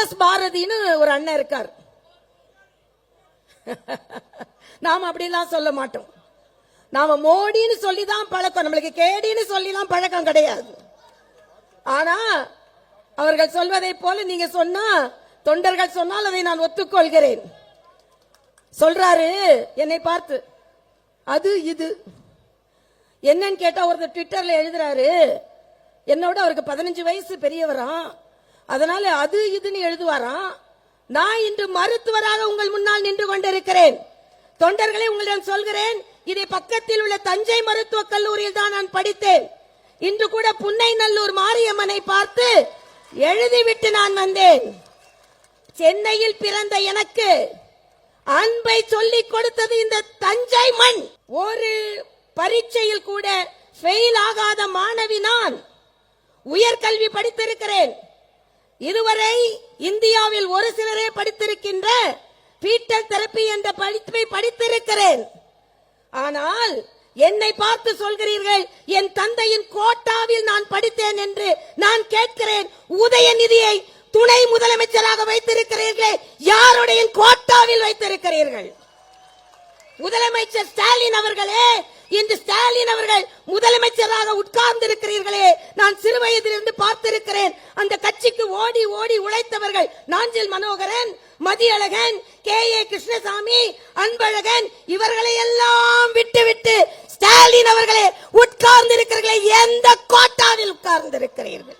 S பாரதின்னு ஒரு அண்ணன் இருக்கார். நாம் அப்படிலாம் சொல்ல மாட்டோம். நாம மோடின்னு சொல்லி தான் பழக்கம். நம்மளுக்கு கேடின்னு சொல்லிலாம் பழக்கம் கிடையாது. ஆனா அவர்கள் சொல்வதை போல நீங்க சொன்னா தொண்டர்கள் சொன்னால் அதை நான் ஒத்துக்கொள்கிறேன். சொல்றாரு என்னை பார்த்து அது இது. என்னன்னு கேட்டா ஒருத்தர் ட்விட்டர்ல எழுதுறாரு என்னோட அவருக்கு பதினஞ்சு வயசு பெரியவராம். அதனால அது இதுன்னு எழுதுவாராம். நான் இன்று மருத்துவராக உங்கள் முன்னால் நின்று கொண்டிருக்கிறேன். தொண்டர்களை உங்களிடம் சொல்கிறேன் இதை பக்கத்தில் உள்ள தஞ்சை மருத்துவக் கல்லூரியில் தான் நான் படித்தேன். இன்று கூட புன்னை நல்லூர் மாரியம்மனை பார்த்து எழுதிவிட்டு நான் வந்தேன். சென்னையில் பிறந்த எனக்கு அன்பை சொல்லிக் கொடுத்தது இந்த தஞ்சை மண். ஒரு பரீட்சையில் கூட ஃபெயில் ஆகாத மாணவி நான் உயர்கல்வி படித்திருக்கிறேன். இதுவரை இந்தியாவில் ஒரு சிலரே படித்திருக்கின்ற பீட்டல் தெரப்பி என்ற படிப்பை படித்திருக்கிறேன். ஆனால் என்னை பார்த்து சொல்கிறீர்கள் என் தந்தையின் கோட்டாவில் நான் படித்தேன் என்று நான் கேட்கிறேன். உதயநிதியை துணை முதலமைச்சராக வைத்திருக்கிறீர்களே யாருடைய கோட்டாவில் வைத்திருக்கிறீர்கள்? முதலமைச்சர் ஸ்டாலின் அவர்களே இன்று ஸ்டாலின் அவர்கள் முதலமைச்சராக உட்கார்ந்து இருக்கிறீர்களே நான் சிறு வயதிலிருந்து பார்த்திருக்கிறேன். அந்த கட்சிக்கு ஓடி ஓடி உழைத்தவர்கள் நாஞ்சில் மனோகரன் மதியழகன் கே. ஏ. கிருஷ்ணசாமி அன்பழகன் இவர்களை எல்லாம் விட்டு விட்டு ஸ்டாலின் அவர்களே உட்கார்ந்து இருக்கிறீர்களே எந்த கோட்டாவில் உட்கார்ந்து இருக்கிறீர்கள்